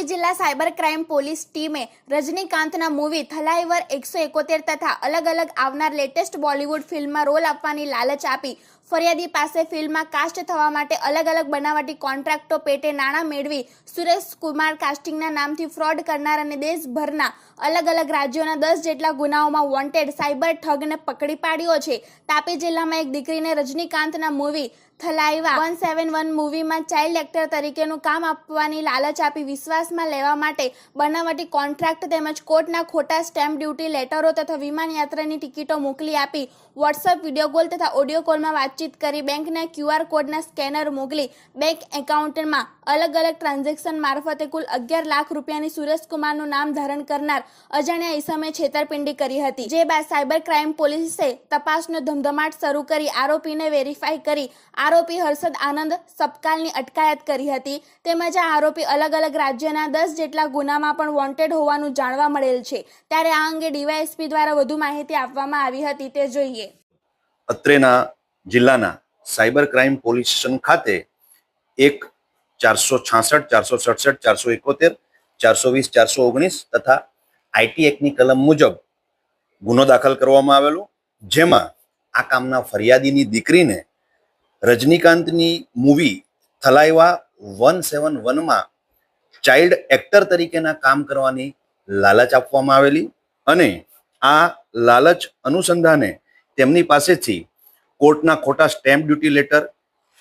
તાપી જિલ્લા cyber crime police ટીમે રજનીકાંતના movie થલાઈવર એકસો એકોતેર તથા અલગ અલગ આવનાર લેટેસ્ટ બોલિવૂડ ફિલ્મમાં રોલ આપવાની લાલચ આપી. ફરિયાદી પાસે ફિલ્મમાં કાસ્ટ થવા માટે અલગ અલગ બનાવટી કોન્ટ્રાક્ટો પેટે નાણાં મેળવી સુરેશ કુમાર કાસ્ટિંગના નામથી ફ્રોડ કરનાર અને દેશભરના અલગ અલગ રાજ્યોના દસ જેટલા ગુનાઓમાં વોન્ટેડ સાયબર ઠગને પકડી પાડ્યો છે. તાપી જિલ્લામાં એક દીકરીને રજનીકાંતના movie Thalaiva one seven one મૂવીમાં ચાઇલ્ડ એક્ટર તરીકેનું કામ આપવાની લાલચ આપી વિશ્વાસમાં લેવા માટે બનાવટી કોન્ટ્રાક્ટ તેમજ કોર્ટના ખોટા સ્ટેમ્પ ડ્યુટી લેટરો તથા વિમાન યાત્રાની ટિકિટો મોકલી આપી. વોટ્સઅપ વીડિયો કોલ તથા ઓડિયો કોલમાં વાતચીત કરી બેંકના ક્યુઆર કોડના સ્કેનર મોકલી બેંક એકાઉન્ટમાં અલગ અલગ ટ્રાન્ઝેક્શન મારફતે કુલ અગિયાર લાખ રૂપિયાની સુરેશકુમારનું નામ ધારણ કરનાર અજાણ્યા ઈસમે છેતરપિંડી કરી હતી. જે બાદ સાયબર ક્રાઇમ પોલીસે તપાસનો ધમધમાટ શરૂ કરી આરોપીને વેરીફાઈ કરી આરોપી હર્ષદ આનંદ સપકાલની અટકાયત કરી હતી. તેમજ આ આરોપી અલગ અલગ રાજ્યના દસ જેટલા ગુનામાં પણ વોન્ટેડ હોવાનું જાણવા મળેલ છે. ત્યારે આ અંગે ડીવાયએસપી દ્વારા વધુ માહિતી આપવામાં આવી હતી તે જોઈએ. અત્રેના જિલ્લાના સાયબર ક્રાઇમ પોલીસ સ્ટેશન ખાતે એક ચારસો છાસઠ, ચારસો સડસઠ, ચારસો એકોતેર, ચારસો વીસ, ચારસો ઓગણીસ તથા આઈટી એક્ટની કલમ મુજબ ગુનો દાખલ કરવામાં આવેલો. જેમાં આ કામના ફરિયાદીની દીકરીને રજનીકાંતની મૂવી થલાઈવા વન સેવન વનમાં ચાઇલ્ડ એક્ટર તરીકેના કામ કરવાની લાલચ આપવામાં આવેલી અને આ લાલચ અનુસંધાને તેમની પાસેથી કોર્ટના ખોટા સ્ટેમ્પ ડ્યુટી લેટર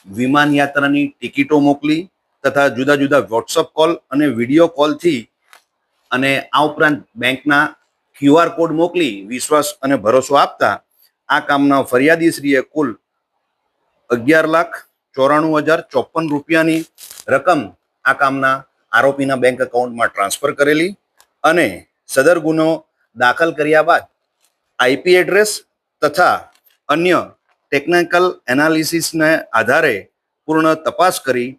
વિમાન યાત્રાની ટિકિટો મોકલી તથા જુદા જુદા વોટ્સઅપ કોલ અને વીડિયો કોલથી અને આ ઉપરાંત બેંકના ક્યુઆર કોડ મોકલી વિશ્વાસ અને ભરોસો આપતા આ કામના ફરિયાદીશ્રીએ કુલ અગિયાર લાખ ચોરાણું હજાર ચોપન રૂપિયાની રકમ આ કામના આરોપીના બેંક એકાઉન્ટમાં ટ્રાન્સફર કરેલી અને સદર ગુનો દાખલ કર્યા બાદ આઈપી એડ્રેસ તથા અન્ય ટેકનિકલ એનાલિસિસને આધારે પૂર્ણ તપાસ કરી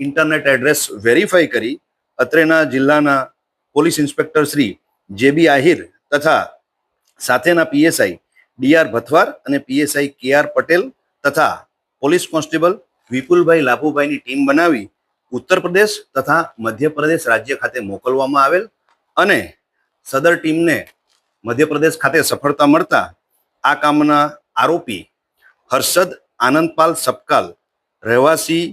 ઇન્ટરનેટ એડ્રેસ વેરીફાઈ કરી, અત્રેના જિલ્લાના પોલીસ ઇન્સ્પેક્ટર શ્રી જે બી આહિર તથા સાથેના પીએસઆઈ ડીઆર ભથવાર અને પીએસઆઈ કે આર પટેલ તથા પોલીસ કોન્સ્ટેબલ વિપુલભાઈ લાભુભાઈની ટીમ બનાવી ઉત્તર પ્રદેશ તથા મધ્યપ્રદેશ રાજ્ય ખાતે મોકલવામાં આવેલ અને સદર ટીમને મધ્યપ્રદેશ ખાતે સફળતા મળતા આ કામના આરોપી હર્ષદ આનંદપાલ સપકાલ રહેવાસી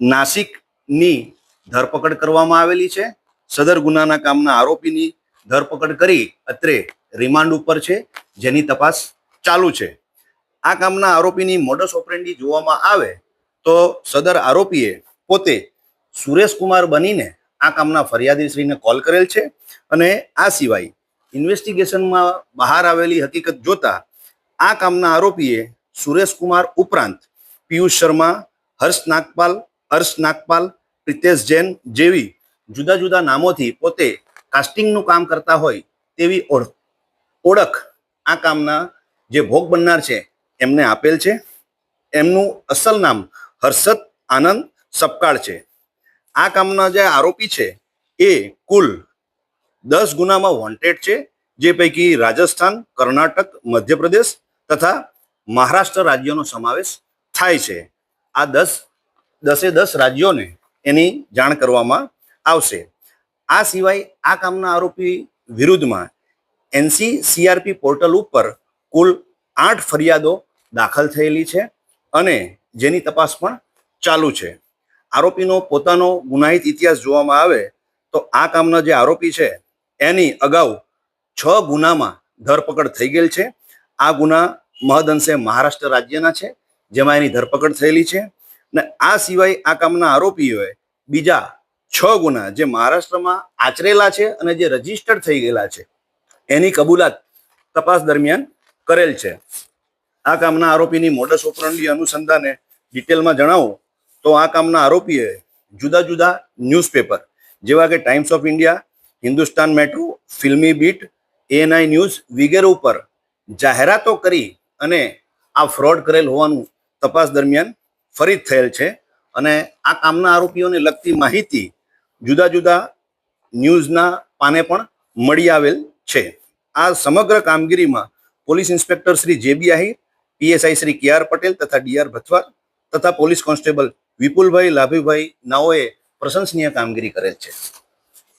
નાસિકની ધરપકડ કરવામાં આવેલી છે. સદર ગુનાના કામના આરોપીની ધરપકડ કરી અત્રે રિમાન્ડ ઉપર છે. જેની તપાસ ચાલુ છે. આ કામના આરોપીની મોડસ ઓપરેન્ડી જોવામાં આવે તો સદર આરોપીએ પોતે સુરેશકુમાર બનીને આ કામના ફરિયાદીશ્રીને કોલ કરેલ છે અને આ સિવાય ઇન્વેસ્ટિગેશનમાં બહાર આવેલી હકીકત જોતા આ કામના આરોપીએ સુરેશકુમાર ઉપરાંત પિયુષ શર્મા, હર્ષ નાગપાલ હર્ષ નાગપાલ, પ્રિતેશ જૈન જેવી જુદા જુદા નામોથી પોતે કાસ્ટિંગનું કામ કરતા હોય તેવી ઓળખ આ કામના જે ભોગ બનનાર છે એમને આપેલ છે. એમનું અસલ નામ હર્ષદ આનંદ સપકાળ છે. આ કામના જે આરોપી છે, એ કુલ દસ ગુનામાં વોન્ટેડ છે, જે પૈકી રાજસ્થાન, કર્ણાટક, મધ્યપ્રદેશ તથા મહારાષ્ટ્ર રાજ્યોનો સમાવેશ થાય છે. આ દસ, દસે દસ રાજ્યોને એની જાણ કરવામાં આવશે. આ સિવાય આ કામના આરોપી વિરુદ્ધમાં એનસી સીઆરપી પોર્ટલ ઉપર કુલ આઠ ફરિયાદો દાખલ થયેલી છે અને જેની તપાસ પણ ચાલુ છે. આરોપીનો પોતાનો ગુનાહિત ઇતિહાસ જોવામાં આવે તો આ કામના જે આરોપી છે, એની અગાઉ છ ગુનામાં ધરપકડ થઈ ગયેલ છે. આ ગુના મહદઅંશે મહારાષ્ટ્ર રાજ્યના છે, જેમાં એની ધરપકડ થયેલી છે. ને આ સિવાય આ કામના આરોપીઓએ બીજા છ ગુના જે મહારાષ્ટ્રમાં આચરેલા છે અને જે રજીસ્ટર્ડ થઈ ગયેલા છે, એની કબૂલાત તપાસ દરમિયાન કરેલ છે. આ કામના આરોપીની મોડસ ઓપરંડી અનુસંધાને ડિટેલમાં જણાવો તો આ કામના આરોપીએ જુદા જુદા ન્યૂઝપેપર જેવા કે Times of India Hindustan metro Filmi beat ANI news વગેરે ઉપર જાહેરાતો કરી અને આ ફ્રોડ કરેલ હોવાનું તપાસ દરમિયાન ફરી થયેલ છે અને આ કામના આરોપીઓને લગતી માહિતી જુદા જુદા ન્યૂઝના પાને પણ મળી આવેલ છે. આ સમગ્ર કામગીરીમાં પોલીસ ઇન્સ્પેક્ટર શ્રી જે બી આહિર, પીએસઆઈ શ્રી કે પટેલ તથા ડીઆર ભથવાર તથા પોલીસ કોન્સ્ટેબલ વિપુલભાઈ લાભીભાઈ નાઓએ પ્રશંસનીય કામગીરી કરેલ છે.